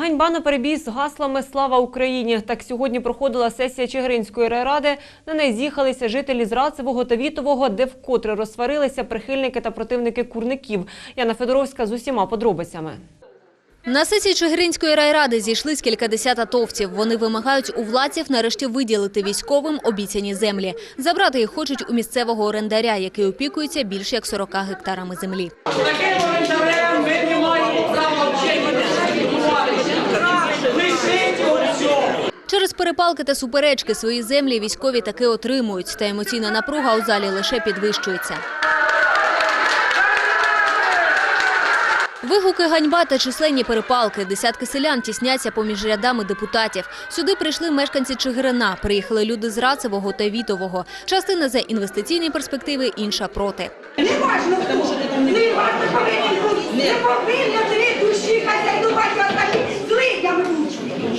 Ганьба на перебій з гаслами Слава Україні. Так сьогодні проходила сесія Чигиринської райради. На неї з'їхалися жителі з Рацевого та Вітового, де вкотре розсварилися прихильники та противники курників. Яна Федоровська з усіма подробицями. На сесії Чигиринської райради зійшлись кількадесят атовців. Вони вимагають у владців нарешті виділити військовим обіцяні землі. Забрати їх хочуть у місцевого орендаря, який опікується більш як 40 гектарами землі. Таким орендарем ви не маєте права. Через перепалки та суперечки свої землі військові таки отримують, та емоційна напруга у залі лише підвищується. Вигуки ганьба та численні перепалки. Десятки селян тісняться поміж рядами депутатів. Сюди прийшли мешканці Чигирина. Приїхали люди з Рацевого та Вітового. Частина за інвестиційні перспективи, інша проти. Не важно хто, не важно повинен бути,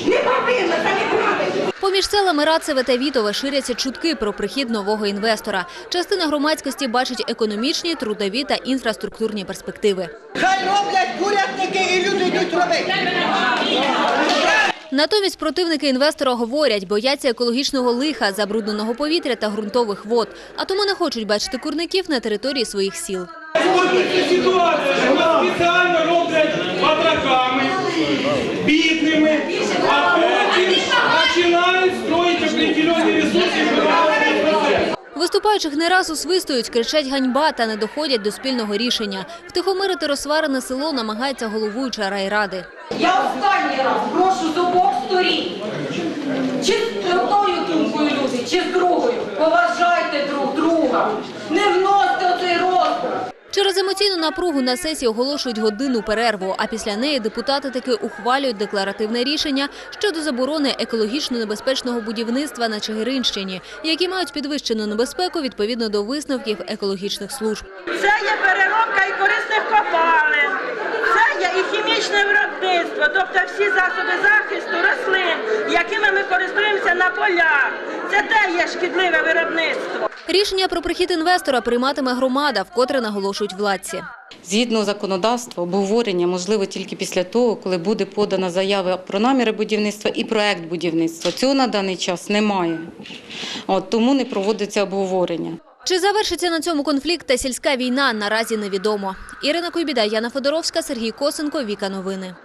Не повинно, це неправильно. Поміж селами Рацеве та Вітове ширяться чутки про прихід нового інвестора. Частина громадськості бачить економічні, трудові та інфраструктурні перспективи. Хай роблять курятники і люди йдуть робити. Натомість противники інвестора говорять, бояться екологічного лиха, забрудненого повітря та ґрунтових вод, а тому не хочуть бачити курників на території своїх сіл. Спеціально Виступаючих не раз усвистують, кричать ганьба та не доходять до спільного рішення. Втихомирити розсварене село намагається головуюча райради. Я останній раз прошу з обох сторін. Чи з одною думкою люди, чи з другою. Поважайте друг друга. Не розбрат. Через емоційну напругу на сесії оголошують годинну перерву, а після неї депутати таки ухвалюють декларативне рішення щодо заборони екологічно небезпечного будівництва на Чигиринщині, які мають підвищену небезпеку відповідно до висновків екологічних служб. Це є переробка і корисних копалин, це є і хімічне виробництво, тобто всі засоби захисту рослин, якими ми користуємося на полях. Це те є шкідливе виробництво. Рішення про прихід інвестора прийматиме громада, вкотре наголошують владці. Згідно законодавства, обговорення можливо тільки після того, коли буде подана заява про наміри будівництва і проект будівництва. Цього на даний час немає. От, тому не проводиться обговорення. Чи завершиться на цьому конфлікт та сільська війна наразі невідомо. Ірина Куйбіда, Яна Федоровська, Сергій Косенко, Віка Новини.